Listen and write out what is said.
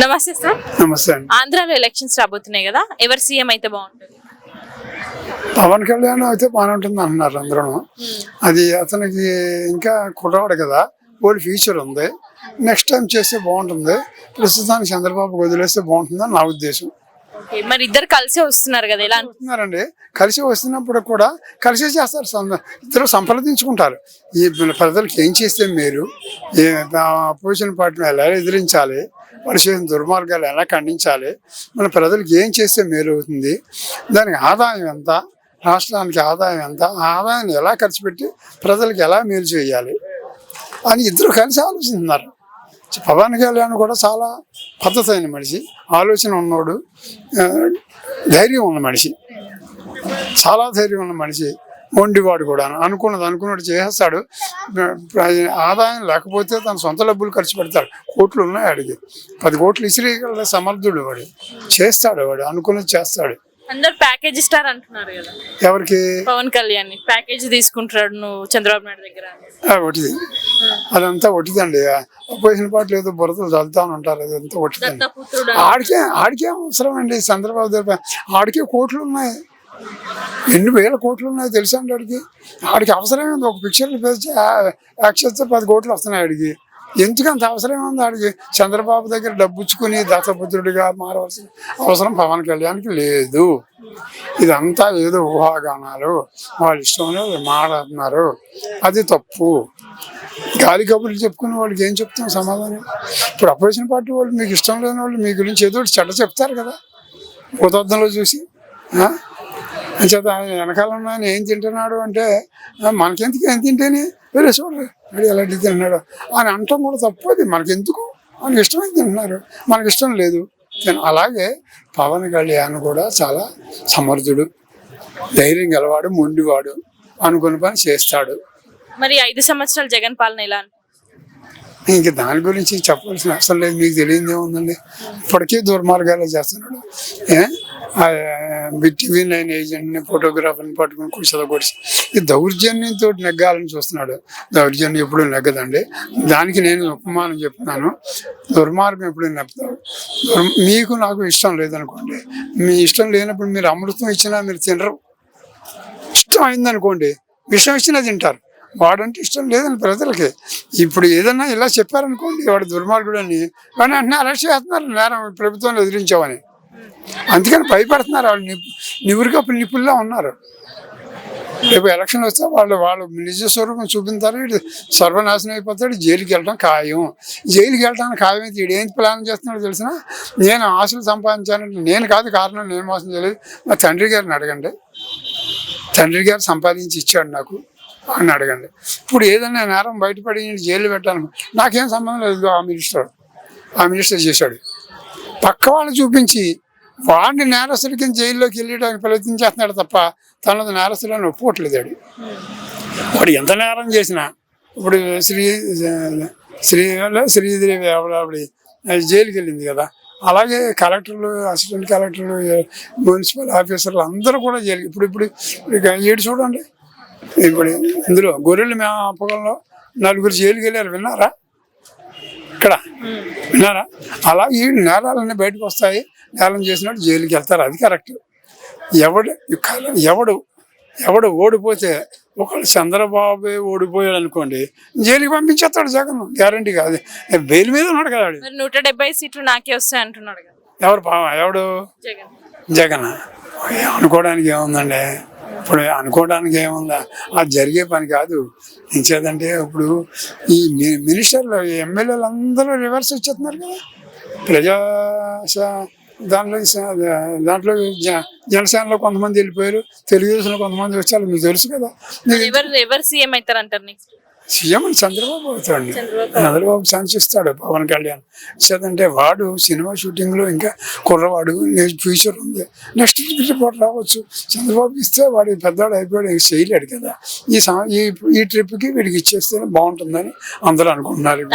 నమస్తే సార్. నమస్తే ఆంధ్రాలో ఎలక్షన్స్ రాబోతున్నాయి కదా ఎవరు సీఎం అయితే బాగుంటుంది? పవన్ కళ్యాణ్ అయితే బాగానే ఉంటుంది అంటున్నారు అందరూ. అది అతనికి ఇంకా కుర్రాడు కదా ఓడి ఫ్యూచర్ ఉంది. నెక్స్ట్ టైం చేస్తే బాగుంటుంది. ప్రస్తుతానికి చంద్రబాబు వదిలేస్తే బాగుంటుందని నా ఉద్దేశం. మరి ఇద్దరు కలిసే వస్తున్నారు కదా ఎలా వస్తున్నారండి. కలిసి వస్తున్నప్పుడు కూడా కలిసే చేస్తారు. సం- ఇద్దరు సంప్రదించుకుంటారు. ఈ ప్రజలకు ఏం చేస్తే మేలు? అపోజిషన్ పార్టీని ఎలా ఎదిరించాలి? వాళ్ళు చేసిన దుర్మార్గాలు ఎలా ఖండించాలి? మన ప్రజలకు ఏం చేస్తే మేలు అవుతుంది? దానికి ఆదాయం ఎంత? రాష్ట్రానికి ఆదాయం ఎంత? ఆ ఆదాయాన్ని ఎలా ఖర్చు పెట్టి ప్రజలకు ఎలా మేలు చేయాలి? అని ఇద్దరు కలిసి ఆలోచిస్తున్నారు. పవన్ కళ్యాణ్ కూడా చాలా పద్ధతి అయిన మనిషి ఆలోచన ఉన్నోడు ధైర్యం ఉన్న మనిషి చాలా ధైర్యం ఉన్న మనిషి వండివాడు కూడా అనుకున్నది అనుకున్నట్టు చేసేస్తాడు. ఆదాయం లేకపోతే తన సొంత డబ్బులు ఖర్చు పెడతాడు. కోట్లు ఉన్నాయి వాడికి పది కోట్లు ఇసిరి సమర్థుడు వాడు. చేస్తాడు వాడు. అనుకున్నది చేస్తాడు. అందరు ప్యాకేజ్ ఇస్తారు అంటున్నారు కదా. ఎవరికి? పవన్ కళ్యాణ్ ప్యాకేజ్ తీసుకుంటున్నాడు నువ్వు చంద్రబాబు నాయుడు దగ్గర ఆ, ఒకటిది. అదంతా ఒకటిదండి. అపోజిషన్ పార్టీలు ఏదో బురదలు చల్లుతా ఉంటారు అదంతా ఒకటిదండి ఆడికే ఆడికే అవసరం అండి చంద్రబాబు దగ్గర ఆడికే కోట్లు ఉన్నాయి ఎన్ని వేల కోట్లు ఉన్నాయి తెలుసా అండి ఆడికి? ఆడికి అవసరమైంది ఒక పిక్చర్లు పేసి చేస్తే పది కోట్లు వస్తున్నాయి ఆడికి. ఎందుకు అంత అవసరం ఉంది ఆడికి చంద్రబాబు దగ్గర డబ్బుచ్చుకుని దత్తపుత్రుడిగా మారవలసిన అవసరం పవన్ కళ్యాణ్కి లేదు. ఇదంతా ఏదో ఊహాగానాలు. వాళ్ళ ఇష్టంలో మాట్లాడుతున్నారు. అది తప్పు. గాలి కబుర్లు చెప్పుకుని వాళ్ళకి ఏం చెప్తాం సమాధానం? ఇప్పుడు అపోజిషన్ పార్టీ వాళ్ళు మీకు ఇష్టం లేని వాళ్ళు మీ గురించి ఏదో ఒకటి చెడ్డ చెప్తారు కదా. భూతార్థంలో చూసి అంచేత ఆయన వెనకాల ఉన్నాయని ఏం తింటున్నాడు అంటే మనకెందుకు? ఏం తింటేనే వేరే చూడరు వాడు ఎలాంటి తింటున్నాడు అని అంటాం కూడా తప్పది మనకెందుకు? మనకి ఇష్టమైంది తింటున్నారు. మనకి ఇష్టం లేదు. అలాగే పవన్ కళ్యాణ్ కూడా చాలా సమర్థుడు. ధైర్యం గలవాడు మొండివాడు అనుకున్న పని చేస్తాడు. మరి ఐదు సంవత్సరాలు జగన్ పాలన ఎలా? ఇంక దాని గురించి చెప్పాల్సిన అవసరం లేదు. మీకు తెలియదు ఏముందండి ఇప్పటికీ దుర్మార్గాలు చేస్తున్నాడు. బిట్వీన్ టీవీ నైన్ ఏజెంట్ని ఫోటోగ్రాఫర్ని పట్టుకుని కుర్చీలో కొడిచి ఈ దౌర్జన్యంతో నెగ్గాలని చూస్తున్నాడు. దౌర్జన్యం ఎప్పుడు నెగ్గదండి. దానికి నేను ఉపమానం చెప్తున్నాను. దుర్మార్గం ఎప్పుడు నెప్పుతాడు మీకు నాకు ఇష్టం లేదనుకోండి. మీ ఇష్టం లేనప్పుడు మీరు అమృతం ఇచ్చినా మీరు తినరు. ఇష్టం అయిందనుకోండి విషం ఇచ్చినా తింటారు. వాడంటే ఇష్టం లేదని ప్రజలకి. ఇప్పుడు ఏదన్నా ఇలా చెప్పారనుకోండి వాడు దుర్మార్గుడు అని కానీ అరెస్ట్ చేస్తున్నారు నేరం ప్రభుత్వాన్ని ఎదిరించామని అందుకని భయపడుతున్నారు వాళ్ళు. నిప్ నివురుగా నిపుల్లో ఉన్నారు. రేపు ఎలక్షన్ వస్తే వాళ్ళు వాళ్ళు నిజ స్వరూపం చూపించారు. వీడు సర్వనాశనం అయిపోతాడు జైలుకి వెళ్ళడం ఖాయం. జైలుకి వెళ్ళడానికి ఖాయం అయితే వీడు ఏం ప్లాన్ చేస్తున్నాడో తెలిసిన? నేను ఆశలు సంపాదించానంటే నేను కాదు కారణం నేను మోసం చేయలేదు. మా తండ్రి గారిని అడగండి. తండ్రి గారు సంపాదించి ఇచ్చాడు నాకు. అని అడగండి. ఇప్పుడు ఏదైనా నేరం బయటపడి జైలు పెట్టాను నాకేం సంబంధం లేదు. ఆ మినిస్టర్ ఆ మినిస్టర్ చేశాడు. పక్క వాళ్ళు చూపించి వాడిని నేరస్తుడి కింద జైల్లోకి వెళ్ళడానికి ప్రయత్నం చేస్తున్నాడు తప్ప తనది నేరస్తులని ఒప్పుకోవట్లేదు వాడు. వాడు ఎంత నేరం చేసినా ఇప్పుడు శ్రీ శ్రీ శ్రీదేవి ఆవిడ జైలుకి వెళ్ళింది కదా. అలాగే కలెక్టర్లు అసిస్టెంట్ కలెక్టర్లు మున్సిపల్ ఆఫీసర్లు అందరూ కూడా జైలు ఇప్పుడు ఇప్పుడు ఏడు చూడండి. ఇప్పుడు ఇందులో గొర్రెల మేపకంలో నలుగురు జైలుకి వెళ్ళారు విన్నారా? ఇక్కడ. విన్నారా? అలా ఈ నేరాలన్నీ బయటకు వస్తాయి. నేరం చేసినట్టు జైలుకి వెళ్తారు. అది కరెక్ట్ ఎవడు ఎవడు ఎవడు ఓడిపోతే ఒకళ్ళు చంద్రబాబు ఓడిపోయాడు అనుకోండి జైలుకి పంపించేస్తాడు జగన్. గ్యారంటీ కాదు బెయిల్ మీద ఉన్నాడు కదా నూట డెబ్బై సీట్లు నాకే వస్తాయి అంటున్నాడు ఎవరు పావ ఎవడు? జగన్. జగన్? అనుకోవడానికి ఏముందండి? ఇప్పుడు అనుకోవడానికి ఏముందా? అది జరిగే పని కాదు. ఇంకేదంటే ఇప్పుడు ఈ మి- మినిస్టర్లు ఎమ్మెల్యేలు అందరూ రివర్స్ వచ్చేస్తున్నారు కదా. ప్రజా దాంట్లో దాంట్లో జనసేనలో కొంతమంది వెళ్ళిపోయారు తెలుగుదేశంలో కొంతమంది వచ్చారు మీకు తెలుసు కదా. సీఎం అవుతారు అంటారు సీఎం చంద్రబాబు అవుతాడు. చంద్రబాబు. ఇస్తాడు పవన్ కళ్యాణ్. చేతంటే వాడు సినిమా షూటింగ్లో ఇంకా కుర్రవాడు ఫ్యూచర్ ఉంది. నెక్స్ట్ రిపోర్ట్ రావచ్చు. చంద్రబాబు ఇస్తే వాడు పెద్దవాడు అయిపోయాడు ఇంకా చేయలేడు కదా. ఈ ఈ ట్రిప్కి వీడికి ఇచ్చేస్తే బాగుంటుందని అందరూ అనుకుంటున్నారు.